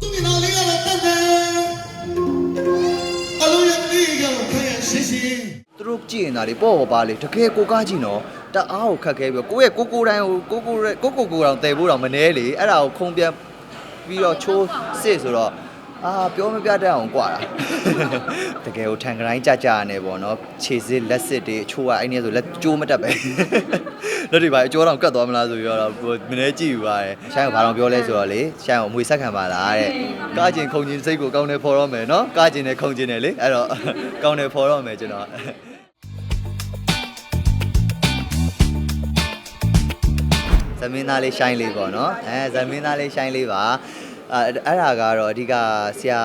သူဒီကောင်လေးကတော့ပတ်တယ်အလုံးရဲ့ဒီကောင်ခရရှိရှိသူတို့ကြည့်ရင်ဒါတွေပေါ့ပေါ့ပါလေတကယ်ကိုကားကြည့်နော်တအားကိုခက်ခဲပြီးတော့ကိုယ့်ရဲ့ကိုကိုတိုင်းကိုကိုကိုကိုကိုကိုတော်တည်ဖို့တော်မနှဲလေအဲ့ဒါကိုခုံပြန်ပြီးတော့ချိုးစစ်ဆိုတော့အာပြောမပြတတ်အောင်ကြွာတာ တကယ်ကိုထန်ကတိုင်းကြကြနေပေါ့နော်ခြေစစ်လက်စစ်တွေအချိုးကအဲ့ဒီဆိုလက်ကျိုးမတက်ပဲလက်တွေပါအကျိုးတောင်ကတ်သွားမလားဆိုပြီးတော့ကိုမနှဲကြည့်ယူပါတယ်ရှိုင်းကဘာတောင်ပြောလဲဆိုတော့လေရှိုင်းကိုအမွေဆက်ခံပါလားတဲ့ကားကျင်ခုံကျင်စိတ်ကိုကောင်းနေဖော်တော့မယ်နော်ကားကျင်နဲ့ခုံကျင်တယ်လေအဲ့တော့ကောင်းနေဖော်တော့မယ်ကျွန်တော်ဇမင်းသားလေးရှိုင်းလေးပေါ့နော်အဲဇမင်းသားလေးရှိုင်းလေးပါ အဲအဲ့ဒါကတော့အဓိကဆရာ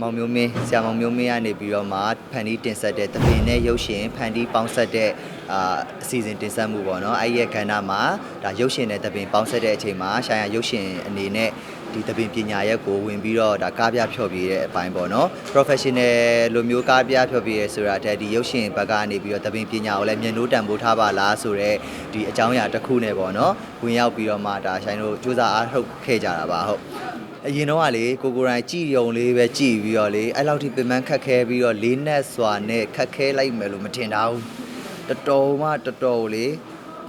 မောင်မျိုးမင်းဆရာမောင်မျိုးမင်းကနေပြီးတော့မှဖန်တီးတင်ဆက်တဲ့တပင်နဲ့ရုပ်ရှင်ဖန်တီးပေါင်းဆက်တဲ့အာအစီအစဉ်တင်ဆက်မှုပေါ့နော်အဲ့ဒီရဲ့ကဏ္ဍမှာဒါရုပ်ရှင်နဲ့တပင်ပေါင်းဆက်တဲ့အချိန်မှာရှိုင်းရရုပ်ရှင်အနေနဲ့ဒီတပင်ပညာရက်ကိုဝင်ပြီးတော့ဒါကားပြဖြော့ပြတဲ့အပိုင်းပေါ့နော် professional လိုမျိုးကားပြဖြော့ပြရဲဆိုတာတဲ့ဒီရုပ်ရှင်ဘက်ကနေပြီးတော့တပင်ပညာကိုလည်းမျက်နှိုးတန်ဖိုးထားပါလားဆိုတော့ဒီအကြောင်းအရာတစ်ခုနဲ့ပေါ့နော်ဝင်ရောက်ပြီးတော့မှဒါရှိုင်းတို့စူးစမ်းအားထုတ်ခဲ့ကြတာပါဟုတ် အရင်တော့ကလေကိုကိုရိုင်းကြည်ရုံလေးပဲကြည်ပြီးတော့လေအဲ့လောက်ထိပင်ပန်းခက်ခဲပြီးတော့လေးနက်စွာနဲ့ခက်ခဲလိုက်မယ်လို့မထင်တာဘူးတော်တော်မှတော်တော်လေ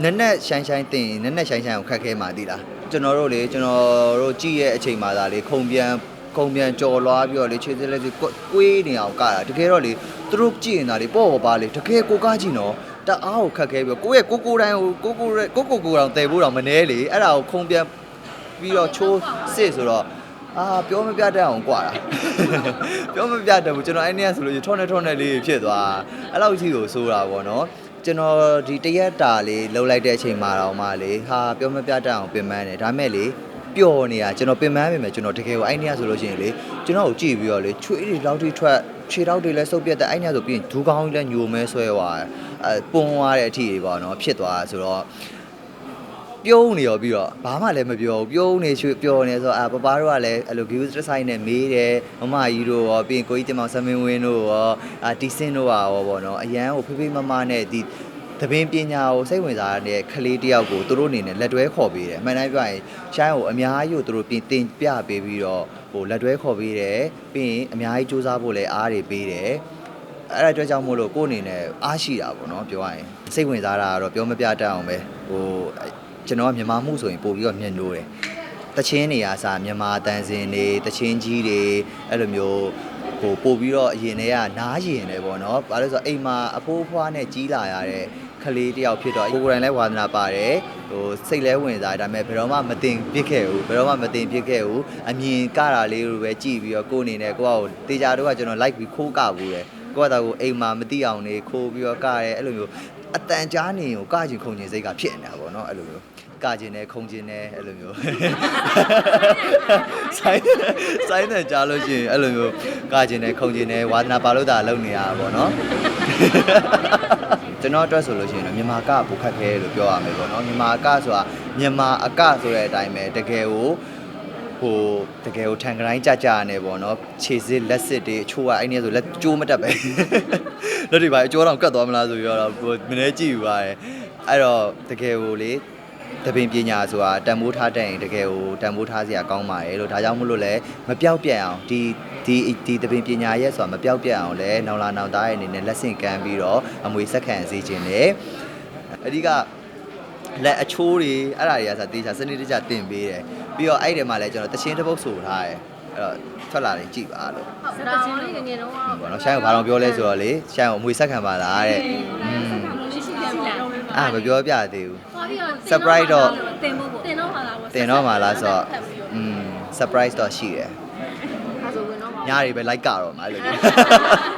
နက်နက်ရှိုင်းရှိုင်းတင်နက်နက်ရှိုင်းရှိုင်းကိုခက်ခဲမှသိလားကျွန်တော်တို့လေကျွန်တော်တို့ကြည်ရဲ့အချိန်မှသာလေခုံပြန်ခုံပြန်ကြော်လွားပြီးတော့လေခြေစလက်စီကွေးနေအောင်ကတာတကယ်တော့လေသူတို့ကြည်နေတာလေပေါ့ပေါ့ပါလေတကယ်ကိုကားကြည့်နော်တအားကိုခက်ခဲပြီးတော့ကိုယ့်ရဲ့ကိုကိုတိုင်းကိုကိုကိုကိုကိုကိုတောင်တည်ဖို့တောင်မနှဲလေအဲ့ဒါကိုခုံပြန်ပြီးတော့ချိုးစစ်ဆိုတော့ အာပြောမပြတတ်အောင်กว่าတာပြောမပြတတ်ဘူးကျွန်တော်အဲ့နေ့ကဆိုလို့ထောနဲ့ထောနဲ့လေးဖြစ်သွားအဲ့လောက်ကြီးကိုစိုးတာပေါ့နော်ကျွန်တော်ဒီတရက်တာလေးလှုပ်လိုက်တဲ့အချိန်မှာတော့မှလေဟာပြောမပြတတ်အောင်ပြင်ပန်းတယ်ဒါမဲ့လေပျော်နေတာကျွန်တော်ပင်ပန်းပြင်မယ်ကျွန်တော်တကယ်ကိုအဲ့နေ့ကဆိုလို့ရှိရင်လေကျွန်တော်ကိုကြည့်ပြီးတော့လေချွေးတွေလောက်ထိထွက်ခြေထောက်တွေလည်းစုပ်ပြတ်တဲ့အဲ့နေ့ကဆိုပြီးရင်ဒူးကောင်းကြီးလည်းညိုမဲဆွဲသွားတယ်အဲပုံသွားတဲ့အထိတွေပေါ့နော်ဖြစ်သွားဆိုတော့ ပြုံးနေရောပြီးတော့ဘာမှလည်းမပြောဘူးပြုံးနေရွှေပြောနေဆိုတော့အာပပတို့ကလည်းအဲ့လို views တစ်ဆိုင်နဲ့မေးတယ်မမကြီးတို့ရောပြီးရင်ကိုကြီးတင်မောင်ဆမင်းဝင်းတို့ရောအာတီစင်းတို့ရောပေါ့နော်အရန်ကိုဖေးဖေးမမနဲ့ဒီသပင်ပညာကိုစိတ်ဝင်စားတဲ့ကလေးတယောက်ကိုသူတို့အနေနဲ့လက်တွဲခေါ်ပေးတယ်အမှန်တိုင်းပြောရင်ရှိုင်းကိုအများကြီးကိုသူတို့ပြင်တင်ပြပေးပြီးတော့ဟိုလက်တွဲခေါ်ပေးတယ်ပြီးရင်အများကြီးစူးစမ်းဖို့လည်းအားတွေပေးတယ်အဲ့ဒါအတွက်ကြောင့်မို့လို့ကိုယ့်အနေနဲ့အားရှိတာပေါ့နော်ပြောရရင်စိတ်ဝင်စားတာကတော့ပြောမပြတတ်အောင်ပဲဟို ကျွန်တော်ကမြန်မာမှုဆိုရင်ပို့ပြီးတော့မျက်နှိုးတယ်တချင်းနေရာစားမြန်မာတန်စင်တွေတချင်းကြီးတွေအဲ့လိုမျိုးဟိုပို့ပြီးတော့အရင်တည်းကနားရင်တယ်ပေါ့နော်ဘာလို့လဲဆိုတော့အိမ်မှာအဖိုးအဖွားနဲ့ကြီးလာရတဲ့ကလေးတယောက်ဖြစ်တော့ကိုယ်ကိုယ်တိုင်လည်းဝါသနာပါတယ်ဟိုစိတ်လဲဝင်စားဒါပေမဲ့ဘယ်တော့မှမတင်ပြစ်ခဲ့ဘူးဘယ်တော့မှမတင်ပြစ်ခဲ့ဘူးအမြင်ကတာလေးလိုပဲကြည့်ပြီးတော့ကိုယ်အနေနဲ့ကိုယ့်အကိုတေချာတော့ကကျွန်တော် like ပြီးခိုးကဘူးတယ်ကိုယ့်အတာကိုအိမ်မှာမသိအောင်နေခိုးပြီးတော့ကရဲအဲ့လိုမျိုး အတန်ကြားနေကိုကကျင်ခုန်ကျင်စိတ်ကဖြစ်နေတာပေါ့နော်အဲ့လိုမျိုးကကျင်နေခုန်ကျင်နေအဲ့လိုမျိုးဆိုင်ဆိုင်နဲ့ကြားလို့ရှိရင်အဲ့လိုမျိုးကကျင်နေခုန်ကျင်နေဝါသနာပါလို့တာလုပ်နေရတာပေါ့နော်ကျွန်တော်အတွက်ဆိုလို့ရှိရင်တော့မြန်မာကပိုခက်ခဲလို့ပြောရမယ်ပေါ့နော်မြန်မာကဆိုတာမြန်မာအကဆိုတဲ့အတိုင်းပဲတကယ်ကို ဟိုတကယ်ကိုထန်ကတိုင်းကြကြနေပေါ့နော်ခြေစစ်လက်စစ်တွေအချိုးကအဲ့ဒီဆိုလက်ကျိုးမတက်ပဲလက်တွေပါအကျိုးတောင်ကတ်သွားမလားဆိုပြီးတော့ဟိုမနေကြည့်ယူပါတယ်အဲ့တော့တကယ်ကိုလေတပင်ပညာဆိုတာတန်ဖိုးထားတဲ့ရင်တကယ်ကိုတန်ဖိုးထားစရာကောင်းပါတယ်လို့ဒါကြောင့်မို့လို့လဲမပြောက်ပြက်အောင်ဒီဒီဒီတပင်ပညာရဲ့ဆိုတာမပြောက်ပြက်အောင်လဲနောင်လာနောင်သားရဲ့အနေနဲ့လက်ဆင့်ကမ်းပြီးတော့အမွေဆက်ခံစေခြင်းနဲ့အဓိကလက်အချိုးတွေအဲ့ဒါတွေကဆိုတေချာစနစ်တကျတင်ပေးတယ် ပြီးတော့အဲ့ဒီမှာလည်းကျွန်တော်တချင်းတစ်ပုတ်ဆိုထားတယ်အဲ့တော့ထွက်လာတယ်ကြည့်ပါလို့ ဟုတ်ဒါအောင်လေးငငယ်တော့ ဘောနော်ရှိုင်းကိုဘာလို့ပြောလဲဆိုတော့လေရှိုင်းကိုအမွေဆက်ခံပါလားတဲ့อืม ရှိရှိပြန်ပြန် အာမပြောပြသေးဘူး သွားပြီးတော့ surprise တော့ တင်ဖို့တင်တော့မှာလားပေါ့ တင်တော့မှာလားဆိုတော့อืม surprise တော့ရှိတယ် ဒါဆိုဝင်တော့မှာ ညတွေပဲ like ကတော့မှာအဲ့လိုမျိုး စိတ်ကောင်း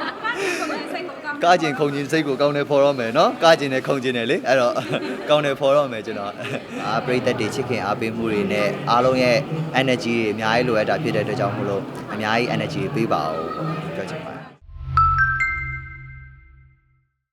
ကားကျင်ခုံကျင်စိတ်ကိုကောင်းနေဖော်တော့မယ်နော်ကားကျင်နဲ့ခုံကျင်နဲ့လေအဲ့တော့ကောင်းနေဖော်တော့မယ်ကျွန်တော်အာပရိသတ်တွေချစ်ခင်အားပေးမှုတွေနဲ့အားလုံးရဲ့ energy တွေအများကြီးလိုအပ်တာဖြစ်တဲ့အတွက်ကြောင့်မို့လို့အများကြီး energy ပေးပါအောင်ပြောချင်ပါတယ်